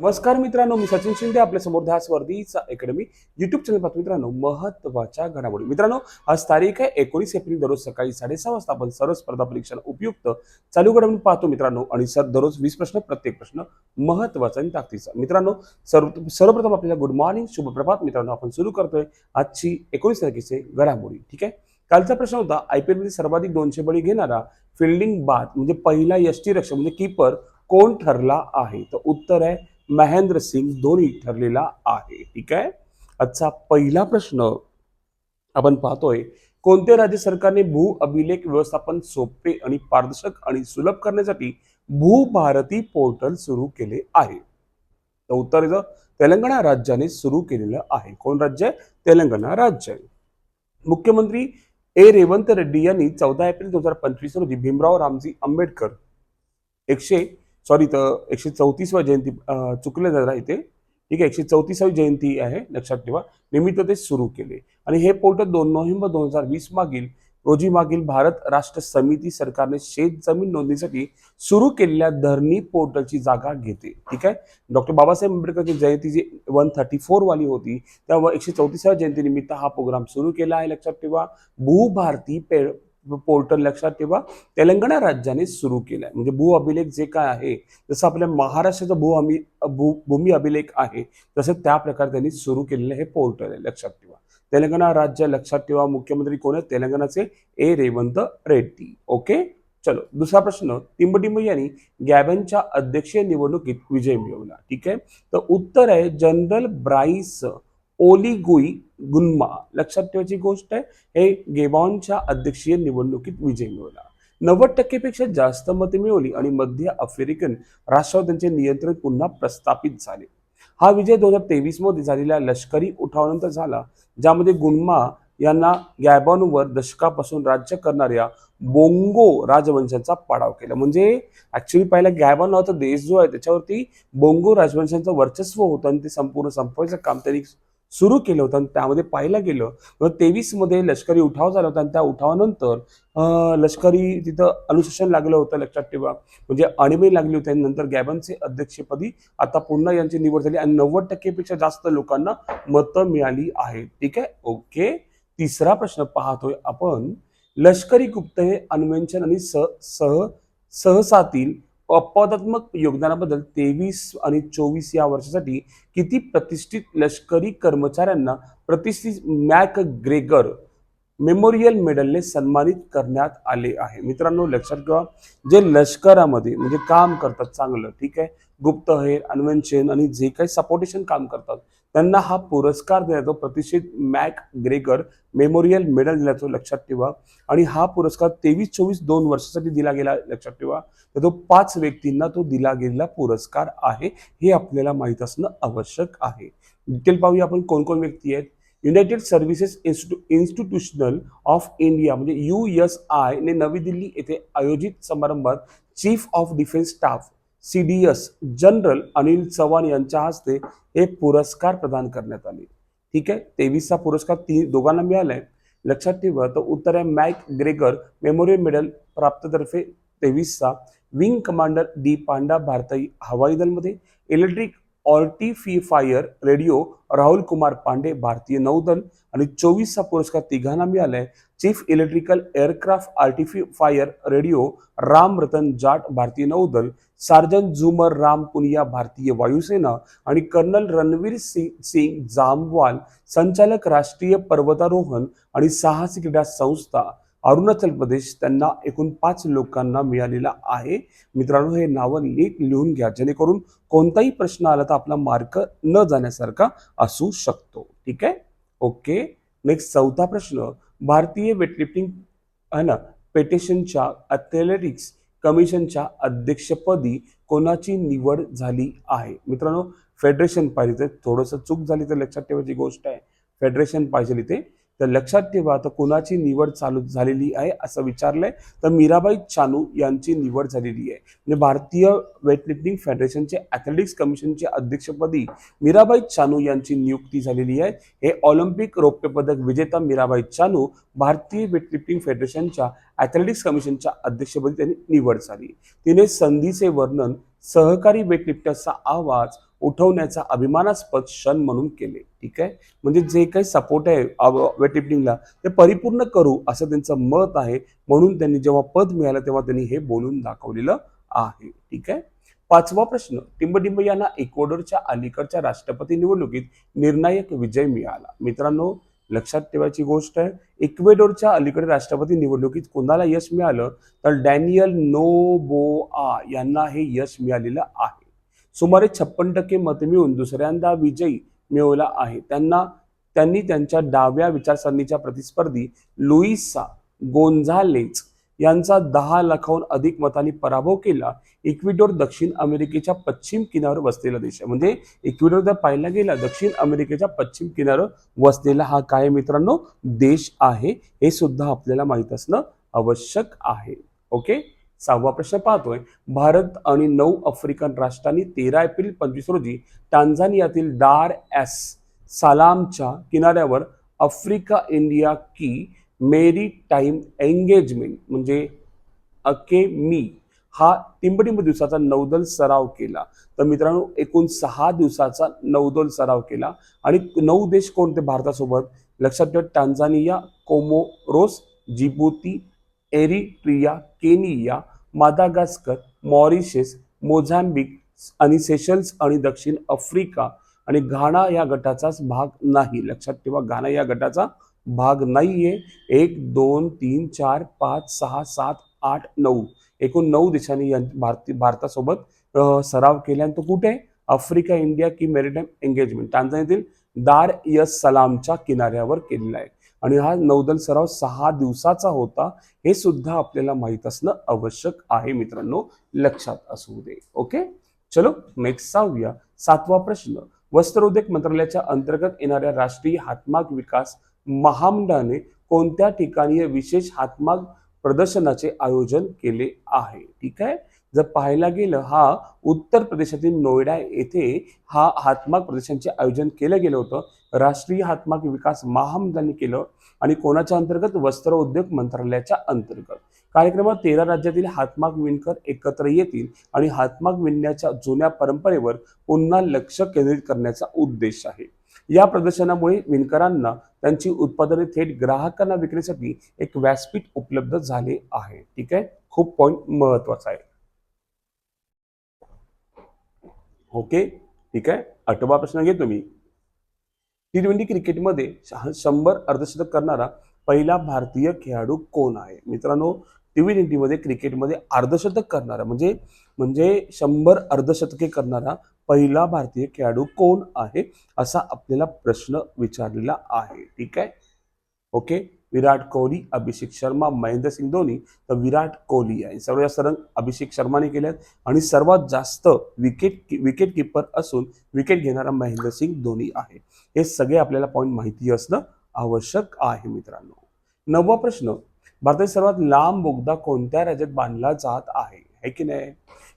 नमस्कार मित्रांनो मी सचिन शिंदे आपल्यासमोर ध्यास वर्दीचा अकॅडमी युट्यूब चॅनल पाहतो मित्रांनो महत्त्वाच्या घडामोडी. मित्रांनो आज तारीख आहे एकोणीस एप्रिल दररोज सकाळी साडेसहा वाजता आपण सर्व स्पर्धा परीक्षांना उपयुक्त चालू घडामोडी पाहतो मित्रांनो आणि सर दररोज वीस प्रश्न प्रत्येक प्रश्न महत्त्वाचा आणि ताकदीचा. मित्रांनो सर्व सर्वप्रथम आपल्याला गुड मॉर्निंग शुभ प्रभात. मित्रांनो आपण सुरू करतोय आजची एकोणीस तारखेचे घडामोडी. ठीक आहे? कालचा प्रश्न होता आय पी एलमध्ये सर्वाधिक दोनशे बळी घेणारा फिल्डिंग बाद म्हणजे पहिला यष्टीरक्षक म्हणजे कीपर कोण ठरला आहे? तर उत्तर आहे महेंद्र सिंग धोनी ठरलेला आहे. ठीक आहे? आजचा पहिला प्रश्न आपण पाहतोय कोणते राज्य सरकारने भू अभिलेख व्यवस्थापन सोपे आणि पारदर्शक आणि सुलभ करण्यासाठी भूभारती पोर्टल सुरू केले आहे? तर उत्तर तेलंगणा राज्याने सुरू केलेलं आहे. कोण राज्य आहे? तेलंगणा राज्य मुख्यमंत्री ए. रेवंत रेड्डी यांनी चौदा एप्रिल दोन हजार पंचवीस रोजी भीमराव रामजी आंबेडकर एकशे सॉरी तर एकशे चौतीसवा जयंती चुकले जरा इथे. ठीक आहे एकशे चौतीसावी जयंती आहे लक्षात ठेवा. निमित्त ते सुरू केले. आणि हे पोर्टल दोन नोव्हेंबर दोन हजार वीस मागील रोजी मागील भारत राष्ट्र समिती सरकारने शेत जमीन नोंदणीसाठी सुरू केलेल्या धरणी पोर्टलची जागा घेते ठीक आहे? डॉक्टर बाबासाहेब आंबेडकरची जयंती जी वन थर्टी फोर वाली होती त्यावर एकशे चौतीसाव्या जयंतीनिमित्त हा प्रोग्राम सुरू केला आहे लक्षात ठेवा. भूभारती पे पोर्टल लक्षात ठेवा. तेलंगणा राज्याने सुरू केलाय. म्हणजे भू अभिलेख जे काय आहे जसं आपल्या महाराष्ट्राचा भू अमि भू भूमी अभिलेख आहे तसं त्या प्रकारे त्यांनी सुरू केलेलं हे पोर्टल आहे. लक्षात ठेवा. तेलंगणा राज्य लक्षात ठेवा. मुख्यमंत्री कोण आहेत? तेलंगणाचे ए. रेवंत रेड्डी. ओके? चलो दुसरा प्रश्न. टिंबटिंब यांनी गॅबनच्या अध्यक्षीय निवडणुकीत विजय मिळवला. ठीक आहे? तर उत्तर आहे जनरल ब्राईस ओलिगुई गुन्मा. लक्षात ठेवायची गोष्ट आहे हे गेबॉनच्या अध्यक्षीय निवडणुकीत विजय मिळवला. नव्वद टक्केपेक्षा जास्त मते मिळवली आणि मध्य आफ्रिकन राष्ट्रावर त्यांचे नियंत्रण पुन्हा प्रस्थापित झाले. हा विजय दोन हजार तेवीसमध्ये झालेल्या लष्करी उठावानंतर झाला ज्यामध्ये गुन्मा यांना गॅबॉनवर दशकापासून राज्य करणाऱ्या बोंगो राजवंशांचा पाडाव केला. म्हणजे ऍक्च्युली पहिला गॅबॉन नावाचा देश जो आहे त्याच्यावरती बोंगो राजवंशांचं वर्चस्व होतं आणि ते संपूर्ण संपवायचं काम त्यांनी सुरू केलं होतं आणि त्यामध्ये पाहिलं गेलं तर तेवीसमध्ये लष्करी उठाव झाला होता आणि त्या उठावानंतर लष्करी तिथं अनुशासन लागलं होतं लक्षात ठेवा. म्हणजे आणीबाणी लागली होती आणि नंतर गॅबनचे अध्यक्षपदी आता पुन्हा यांची निवड झाली आणि नव्वद टक्केपेक्षा जास्त लोकांना मतं मिळाली आहेत. ठीक आहे? ओके. तिसरा प्रश्न पाहतोय आपण. लष्करी गुप्त हे अन्वेषण आणि सह सह सहसातील अपवादात्मक योगदानाबद्दल तेवीस आणि चोवीस या वर्षासाठी किती प्रतिष्ठित लष्करी कर्मचाऱ्यांना प्रतिष्ठित मॅक ग्रेगर मेमोरियल मेडलने सन्मानित करण्यात आले आहे. मित्रांनो लक्षात ठेवा जे लष्करामध्ये म्हणजे काम करतात चांगलं ठीक आहे? गुप्तहेर अन्वेन्शन आणि जे काही सपोर्टेशन काम करतात त्यांना हा पुरस्कार देण्याचा प्रतिष्ठित मॅक ग्रेगर मेमोरियल मेडल दिला लक्षात ठेवा. आणि हा पुरस्कार तेवीस चोवीस दोन वर्षासाठी दिला गेला लक्षात ठेवा. तर तो पाच व्यक्तींना तो दिला गेलेला पुरस्कार आहे हे आपल्याला माहीत असणं आवश्यक आहे. डिटेल पाहूया आपण कोण कोण व्यक्ती आहेत. United services institute institutional of India म्हणजे यू एस आय ने नवी दिल्ली येथे आयोजित समारंभात chief of defence staff C D S general Anil Chavan यांच्या हस्ते हे पुरस्कार प्रदान करण्यात आले. ठीक आहे? तेवीसचा पुरस्कार ती दोघांना मिळालाय. लक्षात ठेवा तर उत्तर आहे मॅक ग्रेगर मेमोरियल मेडल प्राप्ततर्फे तेवीसचा. विंग कमांडर डी पांडा भारतीय हवाई दलमध्ये. Electric artificer radio Rahul Kumar Pandey भारतीय नौदल आणि चोवीसचा पुरस्कार तिघांना मिळालाय. Chief electrical aircraft artificer radio Ram Ratan Jat भारतीय नौदल सार्जन झुमर राम पुनिया भारतीय वायुसेना आणि कर्नल रणवीर सिंग सिंग जामवाल संचालक राष्ट्रीय पर्वतारोहण आणि साहसी क्रीडा संस्था अरुणाचल प्रदेश त्यांना एकूण पाच लोकांना मिळालेला आहे. मित्रांनो हे नावं नीट लिहून घ्या जेणेकरून कोणताही प्रश्न आला तर आपला मार्क न जाण्यासारखा असू शकतो. ठीक आहे? ओके. नेक्स्ट चौथा प्रश्न. भारतीय वेटलिफ्टिंग आहे ना पेटेशनच्या अथलेटिक्स कमिशनच्या अध्यक्षपदी कोणाची निवड झाली आहे? मित्रांनो फेडरेशन पाहिजे तर थोडंसं चूक झाली तर लक्षात ठेवायची गोष्ट आहे. फेडरेशन पाहिजे इथे तर लक्षात ठेवा तर कोणाची निवड चालू झालेली आहे असं विचारलंय? तर मीराबाई चानू यांची निवड झालेली आहे. म्हणजे भारतीय वेटलिफ्टिंग फेडरेशनचे ॲथलेटिक्स कमिशनचे अध्यक्षपदी मीराबाई चानू यांची नियुक्ती झालेली आहे. हे ऑलिम्पिक रौप्य पदक विजेता मीराबाई चानू भारतीय वेटलिफ्टिंग फेडरेशनच्या ॲथलेटिक्स कमिशनच्या अध्यक्षपदी त्यांनी निवड झाली. तिने संधीचे वर्णन सहकारी वेटलिफ्टर्सचा आवाज उठवण्याचा अभिमानास्पद क्षण म्हणून केले. ठीक आहे? म्हणजे जे काही सपोर्ट आहे वेट लिफ्टिंगला ते परिपूर्ण करू असं त्यांचं मत आहे. म्हणून त्यांनी जेव्हा पद मिळालं तेव्हा त्यांनी हे बोलून दाखवलेलं आहे. ठीक आहे? पाचवा प्रश्न. टिंबटिंब यांना इक्वेडोरच्या अलीकडच्या राष्ट्रपती निवडणुकीत निर्णायक विजय मिळाला. मित्रांनो लक्षात ठेवायची गोष्ट आहे इक्वेडोरच्या अलीकडे राष्ट्रपती निवडणुकीत कोणाला यश मिळालं? तर डॅनियल नोबोआ यांना हे यश मिळालेलं आहे. सुमारे छप्पन टक्के मत मिळून दुसऱ्यांदा विजयी मिळवला आहे. त्यांना त्यांनी त्यांच्या डाव्या विचारसरणीच्या प्रतिस्पर्धी लुईसा गोंझालेज यांचा दहा लाखाहून अधिक मतांनी पराभव केला. इक्विडोर दक्षिण अमेरिकेच्या पश्चिम किनाऱ्यावर वसलेला देश आहे. म्हणजे इक्विडोर जर पाहिला गेला दक्षिण अमेरिकेच्या पश्चिम किनाऱ्यावर वसलेला हा काय मित्रांनो? देश आहे. हे सुद्धा आपल्याला माहीत असणं आवश्यक आहे. ओके? सहावा प्रश्न पाहतोय. भारत आणि नऊ आफ्रिकन राष्ट्रांनी तेरा एप्रिल पंचवीस रोजी टांझानियातील डार एस सालामच्या किनाऱ्यावर आफ्रिका इंडिया की मेरी टाईम एंगेजमेंट म्हणजे अके मी हा टिंबटिंब दिवसाचा नौदल सराव केला. तर मित्रांनो एकूण सहा दिवसाचा नौदल सराव केला आणि नऊ देश कोणते? भारतासोबत लक्षात ठेवा Tanzania Comoros Djibouti Eritrea Kenya Madagascar Mauritius Mozambique आणि सेशल्स आणि दक्षिण आफ्रिका आणि घाणा या गटाचाच भाग नाही. लक्षात ठेवा घाणा या गटाचा भाग नाहीये. एक दोन तीन चार पाच सहा सात आठ नऊ. एकूण नऊ देशांनी या भारती भारतासोबत सराव केला. आणि तो कुठे? आहे? Africa India key maritime engagement. टांझानीतील दार यस सलामच्या किनाऱ्यावर केलेला आहे. आणि हा नौदल सराव सहा दिवसाचा होता हे सुद्धा आपल्याला माहीत असणं आवश्यक आहे मित्रांनो. लक्षात असू दे. ओके? चलो नेक्स्ट जाऊया सातवा प्रश्न. वस्त्रोद्योग मंत्रालयाच्या अंतर्गत येणाऱ्या राष्ट्रीय हातमाग विकास महामंडळाने कोणत्या ठिकाणी विशेष हातमाग प्रदर्शनाचे आयोजन केले आहे? ठीक आहे? जर पाहायला गेलं हा उत्तर प्रदेशातील नोएडा येथे हा हातमाग प्रदर्शनाचे आयोजन केलं गेलं होतं. राष्ट्रीय हातमाग विकास महामंडळाने केलं आणि कोणाच्या अंतर्गत वस्त्र उद्योग मंत्रालयाच्या अंतर्गत. कार्यक्रमात तेरा राज्यातील हातमाग विणकर एकत्र येतील आणि हातमाग विणण्याच्या जुन्या परंपरेवर पुन्हा लक्ष केंद्रित करण्याचा उद्देश आहे. या प्रदर्शनामुळे विणकरांना त्यांची उत्पादने थेट ग्राहकांना विकण्यासाठी एक व्यासपीठ उपलब्ध झाले आहे. ठीक आहे? खूप पॉइंट महत्त्वाचा आहे. ओके ठीक आहे? आठवा प्रश्न घेतो मी टी ट्वेंटी क्रिकेटमध्ये शंभर अर्धशतक करणारा पहिला भारतीय खेळाडू कोण आहे? मित्रांनो टी ट्वेंटीमध्ये क्रिकेटमध्ये अर्धशतक करणारा म्हणजे म्हणजे शंभर अर्धशतके करणारा पहिला भारतीय खेळाडू कोण आहे? असा आपल्याला प्रश्न विचारलेला आहे. ठीक आहे? ओके? विराट कोहली अभिषेक शर्मा महेंद्र सिंग धोनी तर विराट कोहली आहे. सर्व जास्त रन अभिषेक शर्माने केले आहेत आणि सर्वात जास्त विकेट विकेट किपर असून विकेट घेणारा महेंद्र सिंग धोनी आहे. हे सगळे आपल्याला पॉईंट माहिती असणं आवश्यक आहे मित्रांनो. नववा प्रश्न. भारतातील सर्वात लांब बोगदा कोणत्या राज्यात बांधला जात आहे? हे की नाही?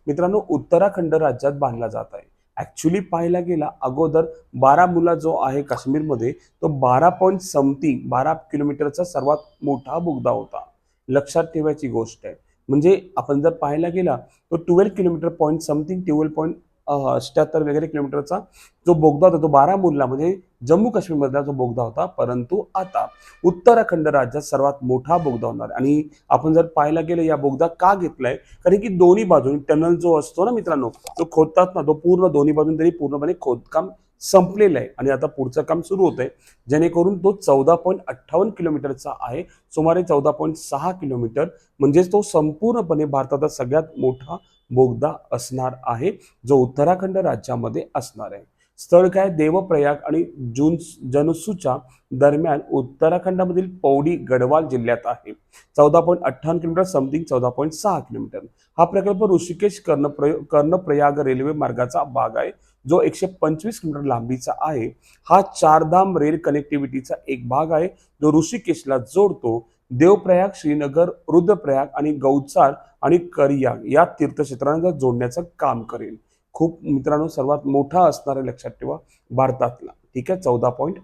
मित्रांनो उत्तराखंड राज्यात बांधला जात आहे. ॲक्च्युली पाहायला गेला अगोदर बारामुला जो आहे काश्मीरमध्ये तो बारा पॉईंट समथिंग बारा किलोमीटरचा सर्वात मोठा बोगदा होता. लक्षात ठेवायची गोष्ट आहे. म्हणजे आपण जर पाहायला गेला तो twelve kilometre point something twelve point अष्ट्याहत्तर वगैरे किलोमीटरचा जो बोगदा होता तो बारामुल्ला म्हणजे जम्मू काश्मीरमधला जो बोगदा होता परंतु आता उत्तराखंड राज्यात सर्वात मोठा बोगदा होणार. आणि आपण जर पाहायला गेलं या बोगदा का घेतलाय? कारण की दोन्ही बाजूनी टनल जो असतो ना मित्रांनो तो खोदतात ना तो पूर्ण दोन्ही बाजून तरी पूर्णपणे खोदकाम संपलेलं आहे. आणि आता पुढचं काम सुरू होत आहे जेणेकरून तो चौदा पॉईंट अठ्ठावन्न किलोमीटरचा आहे. सुमारे चौदा पॉईंट सहा किलोमीटर म्हणजेच तो संपूर्णपणे भारताचा सगळ्यात मोठा बोगदा असणार आहे जो उत्तराखंड राज्यामध्ये असणार आहे. स्थळ काय? देवप्रयाग आणि जून जनसूच्या दरम्यान उत्तराखंडामधील पौडी गढवाल जिल्ह्यात आहे. चौदा पॉईंट अठ्ठावन्न किलोमीटर समथिंग चौदा पॉईंट सहा किलोमीटर. हा प्रकल्प ऋषिकेश कर्णप्रय कर्णप्रयाग रेल्वे मार्गाचा भाग आहे जो एकशे पंचवीस किलोमीटर लांबीचा आहे. हा चारधाम रेल कनेक्टिव्हिटीचा एक भाग आहे जो ऋषिकेशला जोडतो. देवप्रयाग श्रीनगर रुद्रप्रयाग आणि गौचार आणि करियाग या तीर्थक्षेत्रांना जोडण्याचं काम करेल. खूप मित्रांनो सर्वात मोठा असणारा लक्षात ठेवा भारतातला. ठीक आहे? चौदा पॉईंट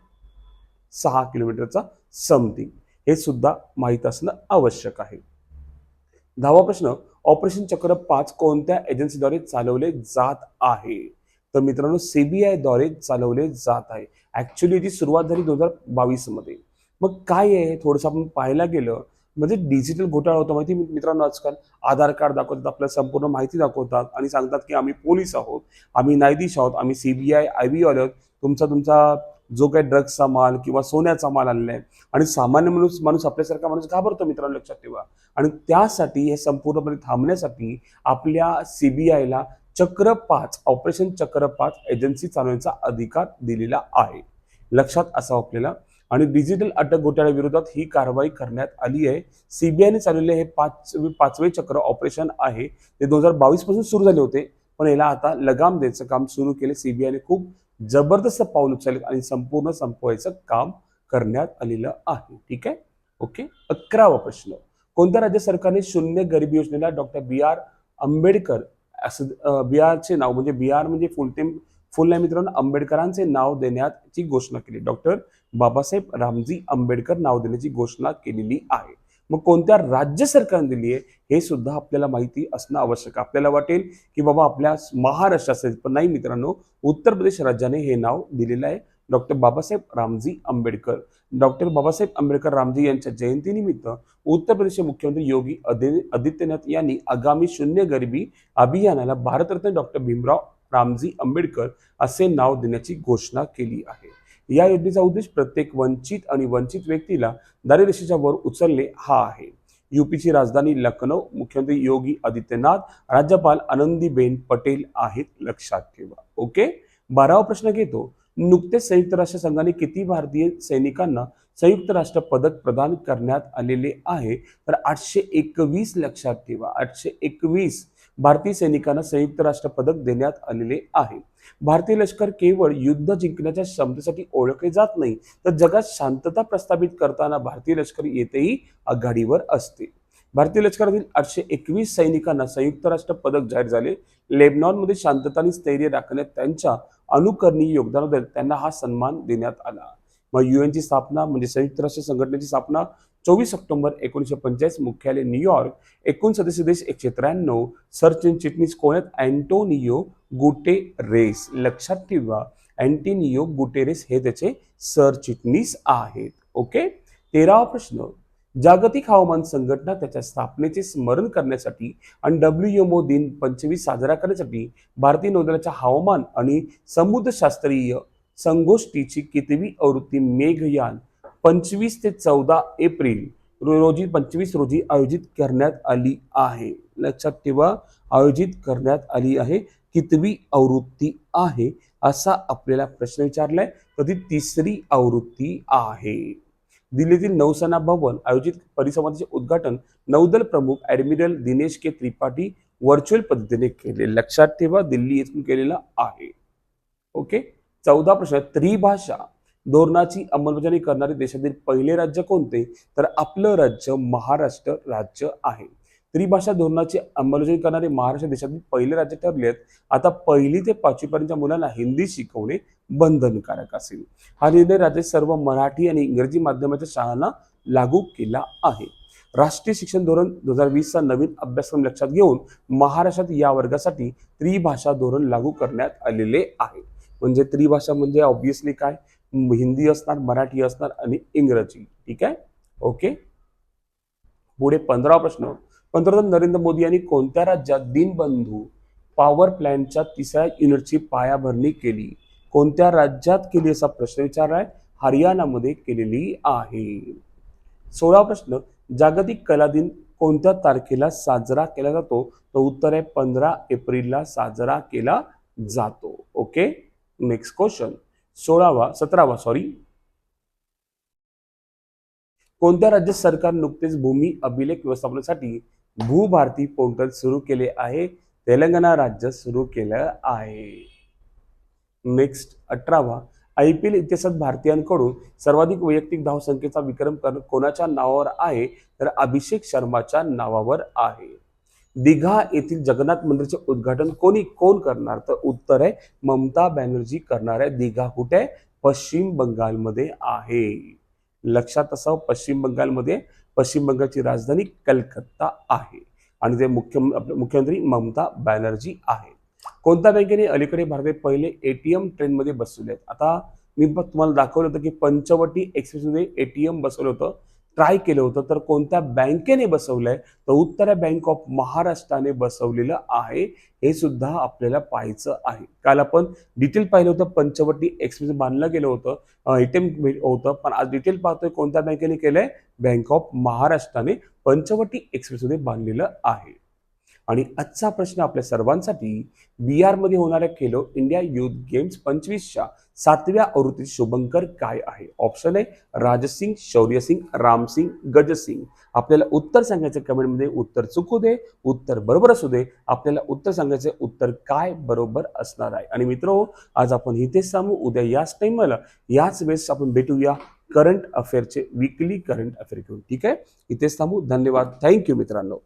सहा किलोमीटरचा समथिंग. हे सुद्धा माहीत असणं आवश्यक आहे. दहावा प्रश्न ऑपरेशन चक्र पाच कोणत्या एजन्सीद्वारे चालवले जात आहे? तर मित्रांनो सीबीआयद्वारे चालवले जात आहे. ऍक्च्युली याची सुरुवात झाली दोन हजार बावीसमध्ये मग काय आहे? थोडंसं आपण पाहायला गेलं म्हणजे डिजिटल घोटाळा होतो माहिती मित्रांनो आजकाल? आधार कार्ड दाखवतात आपल्याला संपूर्ण माहिती दाखवतात आणि सांगतात की आम्ही पोलीस आहोत आम्ही न्यायाधीश आहोत आम्ही सीबीआय आय बी आलो तुमचा तुमचा जो काही ड्रग्सचा माल किंवा सोन्याचा माल आणलाय आहे आणि सामान्य माणूस माणूस आपल्यासारखा माणूस घाबरतो मित्रांनो लक्षात ठेवा. आणि त्यासाठी हे संपूर्णपणे थांबण्यासाठी आपल्या सीबीआयला चक्र पाच ऑपरेशन चक्र पाच एजन्सी चालवण्याचा अधिकार दिलेला आहे. लक्षात असावं आपल्याला. आणि डिजिटल अटक घोटाळ्याविरोधात ही कारवाई करण्यात आली आहे. सीबीआयने चालवलेले हे पाच पाचवे चक्र ऑपरेशन आहे. ते दोन हजार बावीसपासून सुरू झाले होते. पण याला आता लगाम द्यायचं काम सुरू केले. सीबीआयने खूप जबरदस्त पाऊल उचलले आणि संपूर्ण संपवायचं काम करण्यात आलेलं आहे. ठीक आहे? ओके? अकरावा प्रश्न. कोणत्या राज्य सरकारने शून्य गरिबी योजनेला डॉक्टर बी आर आंबेडकर असं बिहारचे नाव म्हणजे बिहार म्हणजे फुल टेम फुल नाही मित्रांनो आंबेडकरांचे नाव देण्याची घोषणा केली. डॉक्टर बाबासाहेब रामजी आंबेडकर नाव देण्याची घोषणा केलेली आहे. मग कोणत्या राज्य सरकारने दिली आहे हे सुद्धा आपल्याला माहिती असणं आवश्यक आहे. आपल्याला वाटेल की बाबा आपल्या महाराष्ट्र असेल पण नाही मित्रांनो उत्तर प्रदेश राज्याने हे नाव दिलेलं आहे. डॉक्टर बाबासाहेब रामजी आंबेडकर. डॉक्टर बाबासाहेब आंबेडकर रामजी यांच्या जयंतीनिमित्त उत्तर प्रदेशचे मुख्यमंत्री योगी आदित्यनाथ यांनी आगामी शून्य गरिबी अभियानाला भारतरत्न डॉक्टर भीमराव रामजी आंबेडकर असे नाव देण्याची घोषणा केली आहे. या योजनेचा उद्देश प्रत्येक वंचित आणि वंचित व्यक्तीला दारिद्र्यरेषेच्या वर उचलणे हा आहे. यूपीची राजधानी लखनौ मुख्यमंत्री योगी आदित्यनाथ राज्यपाल आनंदीबेन पटेल आहेत लक्षात ठेवा. ओके? बारावा प्रश्न घेतो. नुकतेच संयुक्त राष्ट्र संघाने किती भारतीय सैनिकांना संयुक्त राष्ट्र पदक प्रदान करण्यात आलेले आहे? तर आठशे एकवीस लक्षात ठेवा. आठशे एकवीस भारतीय सैनिकांना संयुक्त राष्ट्र पदक देण्यात आलेले आहे. भारतीय लष्कर केवळ युद्ध जिंकण्याच्या क्षमतेसाठी ओळखले जात नाही तर जगात शांतता प्रस्थापित करताना भारतीय लष्कर येथेही आघाडीवर असते. भारतीय लष्करातील आठशे एकवीस सैनिकांना संयुक्त राष्ट्र पदक जाहीर झाले. लेबनॉनमध्ये शांतता आणि स्थैर्य राखण्यात त्यांच्या अनुकरणीय योगदानाबद्दल त्यांना हा सन्मान देण्यात आला. मग युएनची स्थापना म्हणजे संयुक्त राष्ट्र संघटनेची स्थापना चोवीस ऑक्टोबर एकोणीसशे पंचेचाळीस मुख्यालय न्यूयॉर्क एकूण सदस्य देश एकशे त्र्याण्णव सरचिटणीस कोण्यात अँटोनियो गुटेरेस. लक्षात ठेवा अँटिनियो गुटेरेस हे त्याचे सरचिटणीस आहेत. ओके? तेरावा प्रश्न. जागतिक हवामान संघटना त्याच्या स्थापनेचे स्मरण करण्यासाठी आणि डब्ल्यू एम ओ दिन पंचवीस साजरा करण्यासाठी भारतीय नौदलाच्या हवामान आणि समुद्रशास्त्रीय संगोष्ठीची कितवी आवृत्ती मेघयान पंचवीस ते चौदा एप्रिल रोजी पंचवीस रोजी आयोजित करण्यात आली आहे. लक्षात ठेवा आयोजित करण्यात आली आहे. कितवी आवृत्ती आहे असा आपल्याला प्रश्न विचारलाय. कधी तिसरी आवृत्ती आहे? दिल्लीतील नौसेना भवन आयोजित परिसंवादाचे उद्घाटन नौदल प्रमुख admiral Dinesh K Tripathi virtual पद्धतीने केले. लक्षात ठेवा दिल्ली येथून केलेला आहे. ओके? चौदा प्रश्न. त्रिभाषा. धोरणाची अंमलबजावणी करणारे देशातील पहिले राज्य कोणते? तर आपलं राज्य महाराष्ट्र राज्य आहे. त्रिभाषा धोरणाची अंमलबजावणी करणारे महाराष्ट्र देशातील पहिले राज्य ठरले आता पहिली ते पाचवीपर्यंतच्या मुलांना हिंदी शिकवणे बंधनकारक असेल. हा निर्णय राज्यात सर्व मराठी आणि इंग्रजी माध्यमाच्या शाळांना लागू केला आहे. राष्ट्रीय शिक्षण धोरण दोन हजार वीसचा नवीन अभ्यासक्रम लक्षात घेऊन महाराष्ट्रात या वर्गासाठी त्रिभाषा धोरण लागू करण्यात आलेले आहे. म्हणजे त्रिभाषा म्हणजे ऑब्विसली काय? हिंदी असणार मराठी असणार आणि इंग्रजी. ठीक आहे? ओके पुढे पंधरा प्रश्न. पंतप्रधान नरेंद्र मोदी यांनी कोणत्या राज्यात दीनबंधू पॉवर प्लॅन्टच्या तिसऱ्या युनिटची पायाभरणी केली? कोणत्या राज्यात केली असा प्रश्न विचारलाय? हरियाणामध्ये केलेली आहे. सोळा प्रश्न. जागतिक कला दिन कोणत्या तारखेला साजरा केला जातो? तर उत्तर आहे पंधरा एप्रिलला साजरा केला जातो. ओके नेक्स्ट क्वेश्चन सोळावा सतरावा सॉरी कोणत्या राज्य सरकार नुकतेच भूमी अभिलेख व्यवस्थापनासाठी भूभारती पोर्टल सुरू केले आहे? तेलंगणा राज्य सुरू केलं आहे. नेक्स्ट अठरावा. आय पी एल इतिहासात भारतीयांकडून सर्वाधिक वैयक्तिक धावसंख्येचा विक्रम कर- कोणाच्या नावावर आहे? तर अभिषेक शर्माच्या नावावर आहे. दिघा येथील जगन्नाथ मंदिरचे उद्घाटन कोणी कोण करणार? तर उत्तर आहे ममता बॅनर्जी करणार आहे. दिघा कुठे? आहे? पश्चिम बंगालमध्ये आहे. लक्षात असावं पश्चिम बंगालमध्ये पश्चिम बंगालची राजधानी कलकत्ता आहे. आणि ते मुख्य मुख्यमंत्री ममता बॅनर्जी आहे. कोणत्या बँकेने अलीकडे भारतात पहिले एटीएम ट्रेनमध्ये बसवले आहेत? आता मी पण तुम्हाला दाखवलं होतं की पंचवटी एक्सप्रेसमध्ये एटीएम बसवलं होतं. ट्राय केलं होतं तर कोणत्या बँकेने बसवलं आहे तर उत्तर बँक ऑफ महाराष्ट्राने बसवलेलं आहे. हे सुद्धा आपल्याला पाहायचं आहे. काल आपण डिटेल पाहिलं होतं पंचवटी एक्सप्रेस बांधलं गेलं होतं एटीएम होतं पण आज डिटेल पाहतोय कोणत्या बँकेने केलंय? बँक ऑफ महाराष्ट्राने पंचवटी एक्सप्रेसमध्ये बांधलेलं आहे. आणि आजचा प्रश्न आपल्या सर्वांसाठी बिहारमध्ये होणाऱ्या खेलो इंडिया युथ गेम्स पंचवीसच्या सातव्या आवृत्तीत शुभंकर काय आहे? ऑप्शन आहे राजसिंग शौर्यसिंग रामसिंग गजसिंग. आपल्याला उत्तर सांगायचं कमेंटमध्ये उत्तर चुकू दे उत्तर बरोबर असू दे. आपल्याला उत्तर सांगायचं उत्तर काय बरोबर असणार आहे? आणि मित्र आज आपण इथेच थांबू उद्या याच टाईमला याच वेळेस आपण भेटूया करंट अफेअरचे विकली करंट अफेअर घेऊन. ठीक आहे? इथेच थांबू. धन्यवाद. थँक्यू मित्रांनो.